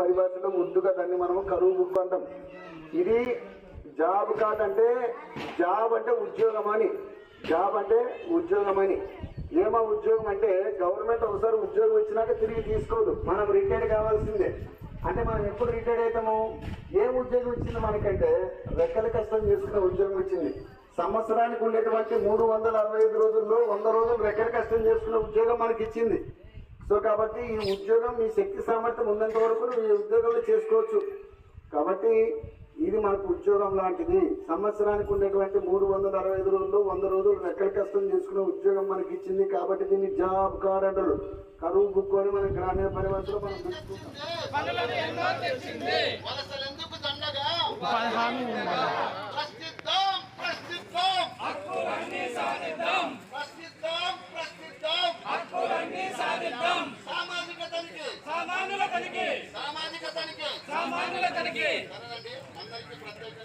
పరిభాషలో ముద్దుగా దాన్ని మనం కరువు బుక్ అంటాం. ఇది జాబ్ కార్డ్ అంటే జాబ్ అంటే ఉద్యోగం అని జాబ్ అంటే ఉద్యోగం అని ఏమో ఉద్యోగం అంటే గవర్నమెంట్ ఒకసారి ఉద్యోగం ఇచ్చినాక తిరిగి తీసుకోదు. మనం రిటైర్డ్ కావాల్సిందే. అంటే మనం ఎప్పుడు రిటైర్డ్ అవుతాము? ఏం ఉద్యోగం ఇచ్చింది మనకంటే? రెక్కల కష్టం చేసుకునే ఉద్యోగం ఇచ్చింది సంవత్సరానికి ఉండేటువంటి మూడు వందల అరవై ఐదు రోజుల్లో వంద రోజులు రెక్కల కష్టం చేసుకునే ఉద్యోగం మనకి ఇచ్చింది సో కాబట్టి ఈ ఉద్యోగం మీ శక్తి సామర్థ్యం ఉన్నంత వరకు నువ్వు ఈ ఉద్యోగంలో చేసుకోవచ్చు. కాబట్టి ఇది మనకు ఉద్యోగం లాంటిది. సంవత్సరానికి ఉండేటువంటి మూడు వందల అరవై ఐదు రోజులు వంద రోజులు రెక్కల కష్టం చేసుకునే ఉద్యోగం మనకి ఇచ్చింది. కాబట్టి దీన్ని జాబ్ కార్డ్ అంటారు. కరువు బుక్ అని మన గ్రామీణ పరివర్తన మనం చూసుకుంటాం. సామాజిక. తనిఖీ సామాన్యుల తనిఖీ సామాజిక తనిఖీ సామాన్యుల తనిఖీ